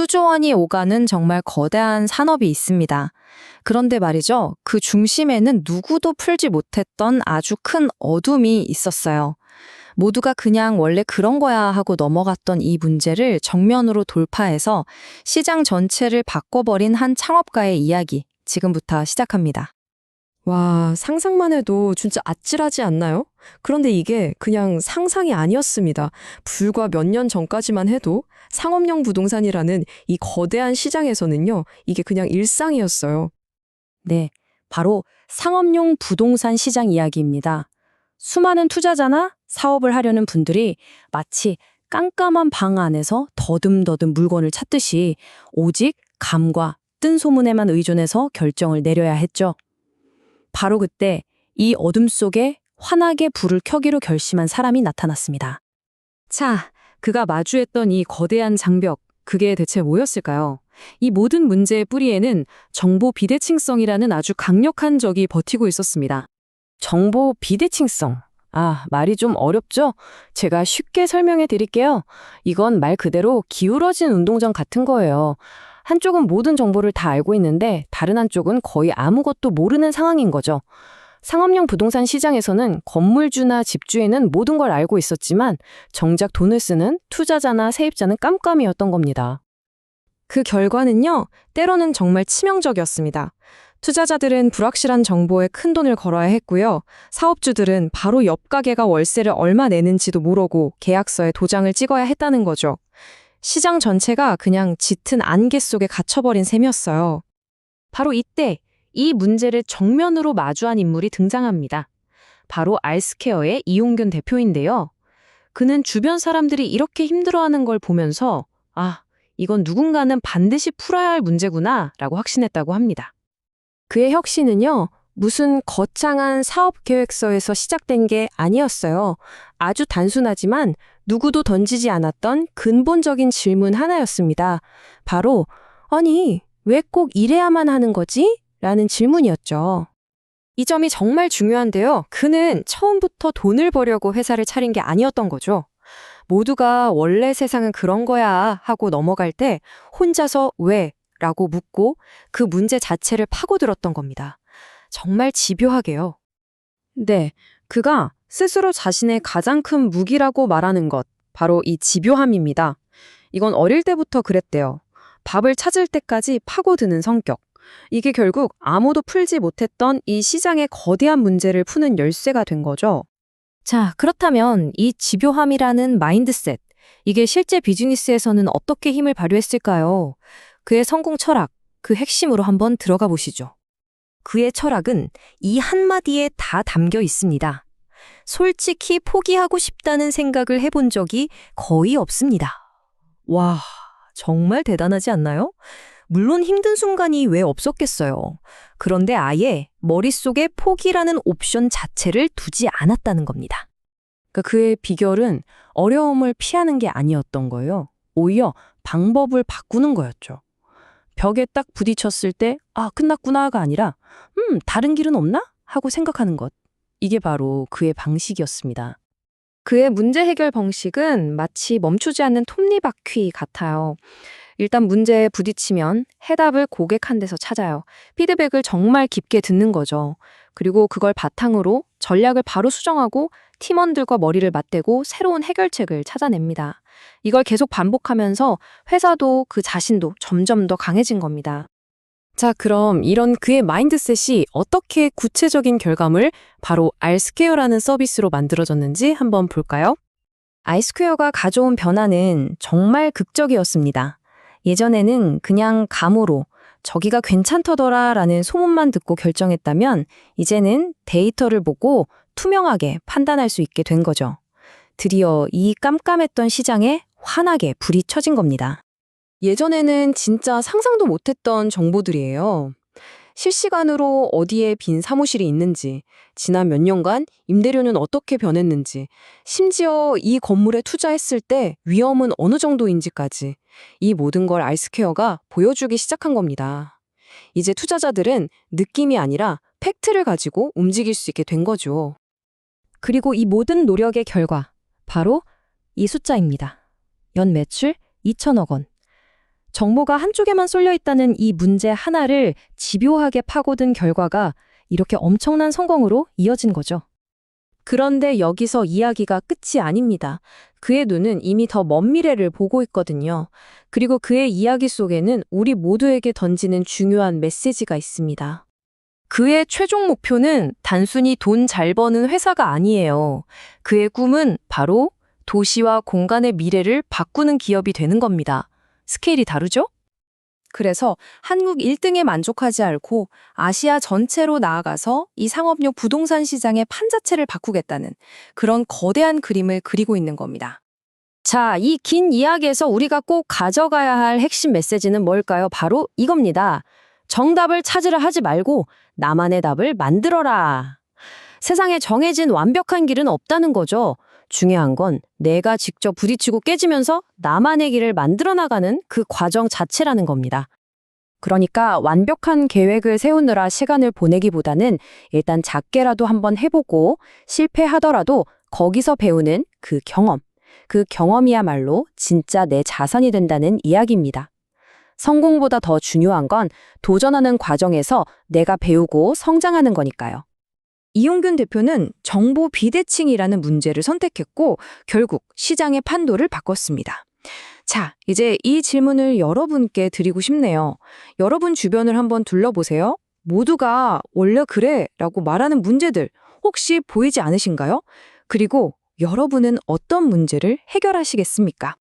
수조 원이 오가는 정말 거대한 산업이 있습니다. 그런데 말이죠. 그 중심에는 누구도 풀지 못했던 아주 큰 어둠이 있었어요. 모두가 그냥 원래 그런 거야 하고 넘어갔던 이 문제를 정면으로 돌파해서 시장 전체를 바꿔버린 한 창업가의 이야기 지금부터 시작합니다. 와, 상상만 해도 진짜 아찔하지 않나요? 그런데 이게 그냥 상상이 아니었습니다. 불과 몇 년 전까지만 해도 상업용 부동산이라는 이 거대한 시장에서는요, 이게 그냥 일상이었어요. 네, 바로 상업용 부동산 시장 이야기입니다. 수많은 투자자나 사업을 하려는 분들이 마치 깜깜한 방 안에서 더듬더듬 물건을 찾듯이 오직 감과 뜬 소문에만 의존해서 결정을 내려야 했죠. 바로 그때 이 어둠 속에 환하게 불을 켜기로 결심한 사람이 나타났습니다. 자, 그가 마주했던 이 거대한 장벽, 그게 대체 뭐였을까요? 이 모든 문제의 뿌리에는 정보 비대칭성이라는 아주 강력한 적이 버티고 있었습니다. 정보 비대칭성. 아, 말이 좀 어렵죠? 제가 쉽게 설명해 드릴게요. 이건 말 그대로 기울어진 운동장 같은 거예요. 한쪽은 모든 정보를 다 알고 있는데 다른 한쪽은 거의 아무것도 모르는 상황인 거죠. 상업용 부동산 시장에서는 건물주나 집주인은 모든 걸 알고 있었지만 정작 돈을 쓰는 투자자나 세입자는 깜깜이었던 겁니다. 그 결과는요, 때로는 정말 치명적이었습니다. 투자자들은 불확실한 정보에 큰 돈을 걸어야 했고요. 사업주들은 바로 옆 가게가 월세를 얼마 내는지도 모르고 계약서에 도장을 찍어야 했다는 거죠. 시장 전체가 그냥 짙은 안개 속에 갇혀버린 셈이었어요. 바로 이때 이 문제를 정면으로 마주한 인물이 등장합니다. 바로 알스케어의 이용균 대표인데요. 그는 주변 사람들이 이렇게 힘들어하는 걸 보면서 아, 이건 누군가는 반드시 풀어야 할 문제구나 라고 확신했다고 합니다. 그의 혁신은요, 무슨 거창한 사업 계획서에서 시작된 게 아니었어요. 아주 단순하지만 누구도 던지지 않았던 근본적인 질문 하나였습니다. 바로, 아니, 왜 꼭 이래야만 하는 거지? 라는 질문이었죠. 이 점이 정말 중요한데요. 그는 처음부터 돈을 벌려고 회사를 차린 게 아니었던 거죠. 모두가 원래 세상은 그런 거야 하고 넘어갈 때 혼자서 왜? 라고 묻고 그 문제 자체를 파고들었던 겁니다. 정말 집요하게요. 네, 그가 스스로 자신의 가장 큰 무기라고 말하는 것, 바로 이 집요함입니다. 이건 어릴 때부터 그랬대요. 밥을 찾을 때까지 파고드는 성격. 이게 결국 아무도 풀지 못했던 이 시장의 거대한 문제를 푸는 열쇠가 된 거죠. 자, 그렇다면 이 집요함이라는 마인드셋, 이게 실제 비즈니스에서는 어떻게 힘을 발휘했을까요? 그의 성공 철학, 그 핵심으로 한번 들어가 보시죠. 그의 철학은 이 한마디에 다 담겨 있습니다. 솔직히 포기하고 싶다는 생각을 해본 적이 거의 없습니다. 와, 정말 대단하지 않나요? 물론 힘든 순간이 왜 없었겠어요. 그런데 아예 머릿속에 포기라는 옵션 자체를 두지 않았다는 겁니다. 그러니까 그의 비결은 어려움을 피하는 게 아니었던 거예요. 오히려 방법을 바꾸는 거였죠. 벽에 딱 부딪혔을 때, 아, 끝났구나가 아니라, 음, 다른 길은 없나? 하고 생각하는 것. 이게 바로 그의 방식이었습니다. 그의 문제 해결 방식은 마치 멈추지 않는 톱니바퀴 같아요. 일단 문제에 부딪히면 해답을 고객 한 데서 찾아요. 피드백을 정말 깊게 듣는 거죠. 그리고 그걸 바탕으로 전략을 바로 수정하고 팀원들과 머리를 맞대고 새로운 해결책을 찾아냅니다. 이걸 계속 반복하면서 회사도 그 자신도 점점 더 강해진 겁니다. 자, 그럼 이런 그의 마인드셋이 어떻게 구체적인 결과물, 바로 알스퀘어라는 서비스로 만들어졌는지 한번 볼까요? 아이스퀘어가 가져온 변화는 정말 극적이었습니다. 예전에는 그냥 감으로 저기가 괜찮더더라 라는 소문만 듣고 결정했다면 이제는 데이터를 보고 투명하게 판단할 수 있게 된 거죠. 드디어 이 깜깜했던 시장에 환하게 불이 쳐진 겁니다. 예전에는 진짜 상상도 못했던 정보들이에요. 실시간으로 어디에 빈 사무실이 있는지, 지난 몇 년간 임대료는 어떻게 변했는지, 심지어 이 건물에 투자했을 때 위험은 어느 정도인지까지 이 모든 걸 알스퀘어가 보여주기 시작한 겁니다. 이제 투자자들은 느낌이 아니라 팩트를 가지고 움직일 수 있게 된 거죠. 그리고 이 모든 노력의 결과, 바로 이 숫자입니다. 연 매출 2천억 원. 정보가 한쪽에만 쏠려 있다는 이 문제 하나를 집요하게 파고든 결과가 이렇게 엄청난 성공으로 이어진 거죠. 그런데 여기서 이야기가 끝이 아닙니다. 그의 눈은 이미 더 먼 미래를 보고 있거든요. 그리고 그의 이야기 속에는 우리 모두에게 던지는 중요한 메시지가 있습니다. 그의 최종 목표는 단순히 돈 잘 버는 회사가 아니에요. 그의 꿈은 바로 도시와 공간의 미래를 바꾸는 기업이 되는 겁니다. 스케일이 다르죠? 그래서 한국 1등에 만족하지 않고 아시아 전체로 나아가서 이 상업용 부동산 시장의 판 자체를 바꾸겠다는 그런 거대한 그림을 그리고 있는 겁니다. 자, 이 긴 이야기에서 우리가 꼭 가져가야 할 핵심 메시지는 뭘까요? 바로 이겁니다. 정답을 찾으려 하지 말고 나만의 답을 만들어라. 세상에 정해진 완벽한 길은 없다는 거죠. 중요한 건 내가 직접 부딪히고 깨지면서 나만의 길을 만들어 나가는 그 과정 자체라는 겁니다. 그러니까 완벽한 계획을 세우느라 시간을 보내기보다는 일단 작게라도 한번 해보고 실패하더라도 거기서 배우는 그 경험, 그 경험이야말로 진짜 내 자산이 된다는 이야기입니다. 성공보다 더 중요한 건 도전하는 과정에서 내가 배우고 성장하는 거니까요. 이용균 대표는 정보 비대칭이라는 문제를 선택했고 결국 시장의 판도를 바꿨습니다. 자, 이제 이 질문을 여러분께 드리고 싶네요. 여러분 주변을 한번 둘러보세요. 모두가 원래 그래 라고 말하는 문제들 혹시 보이지 않으신가요? 그리고 여러분은 어떤 문제를 해결하시겠습니까?